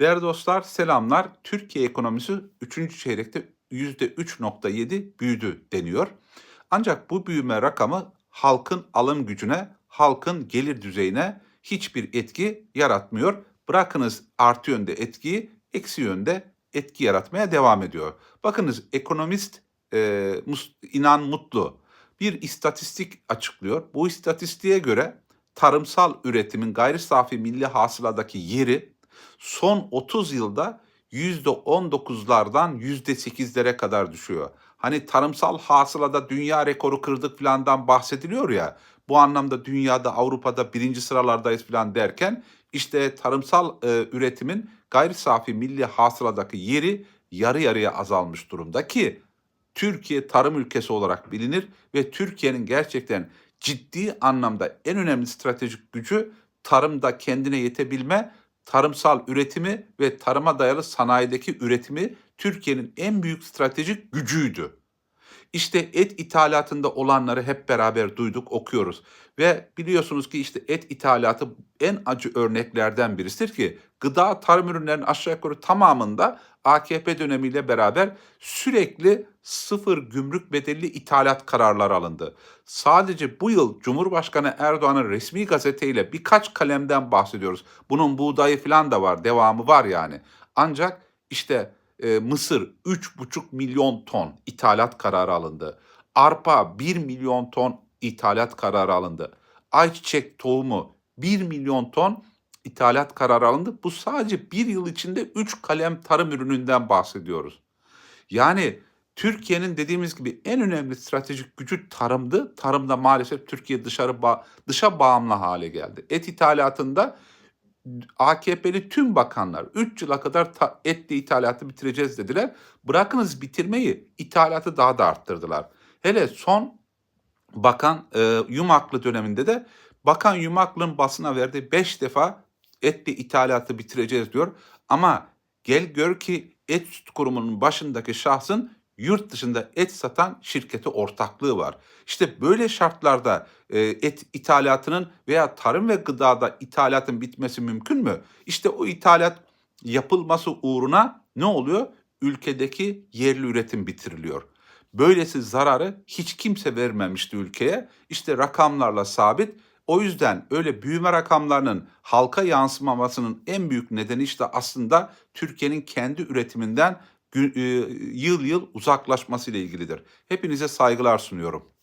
Değerli dostlar selamlar. Türkiye ekonomisi 3. çeyrekte %3.7 büyüdü deniyor. Ancak bu büyüme rakamı halkın alım gücüne, halkın gelir düzeyine hiçbir etki yaratmıyor. Bırakınız artı yönde etkiyi, eksi yönde etki yaratmaya devam ediyor. Bakınız ekonomist e, İnan Mutlu bir istatistik açıklıyor. Bu istatistiğe göre tarımsal üretimin gayri safi milli hasıladaki yeri son 30 yılda %19'lardan %8'lere kadar düşüyor. Hani tarımsal hasılada dünya rekoru kırdık falandan bahsediliyor ya. Bu anlamda dünyada Avrupa'da birinci sıralardayız falan derken işte tarımsal e, üretimin gayri safi milli hasıladaki yeri yarı yarıya azalmış durumda ki Türkiye tarım ülkesi olarak bilinir ve Türkiye'nin gerçekten ciddi anlamda en önemli stratejik gücü tarımda kendine yetebilme, tarımsal üretimi ve tarıma dayalı sanayideki üretimi Türkiye'nin en büyük stratejik gücüydü. İşte et ithalatında olanları hep beraber duyduk, okuyoruz. Ve biliyorsunuz ki işte et ithalatı en acı örneklerden birisidir ki gıda tarım ürünlerinin aşağı yukarı tamamında AKP dönemiyle beraber sürekli sıfır gümrük bedelli ithalat kararları alındı. Sadece bu yıl Cumhurbaşkanı Erdoğan'ın resmi gazeteyle birkaç kalemden bahsediyoruz. Bunun buğdayı falan da var, devamı var yani. Ancak işte e, Mısır 3,5 milyon ton ithalat kararı alındı. Arpa 1 milyon ton ithalat kararı alındı. Ayçiçek tohumu 1 milyon ton ithalat kararı alındı. Bu sadece bir yıl içinde 3 kalem tarım ürününden bahsediyoruz. Yani Türkiye'nin dediğimiz gibi en önemli stratejik gücü tarımdı. Tarımda maalesef Türkiye dışarı dışa bağımlı hale geldi. Et ithalatında AKP'li tüm bakanlar 3 yıla kadar ta- etle ithalatı bitireceğiz dediler. Bırakınız bitirmeyi ithalatı daha da arttırdılar. Hele son Bakan e, Yumaklı döneminde de Bakan Yumaklı'nın basına verdiği 5 defa etli ithalatı bitireceğiz diyor. Ama gel gör ki et süt kurumunun başındaki şahsın yurt dışında et satan şirkete ortaklığı var. İşte böyle şartlarda e, et ithalatının veya tarım ve gıdada ithalatın bitmesi mümkün mü? İşte o ithalat yapılması uğruna ne oluyor? Ülkedeki yerli üretim bitiriliyor. Böylesi zararı hiç kimse vermemişti ülkeye. İşte rakamlarla sabit. O yüzden öyle büyüme rakamlarının halka yansımamasının en büyük nedeni işte aslında Türkiye'nin kendi üretiminden yıl yıl uzaklaşması ile ilgilidir. Hepinize saygılar sunuyorum.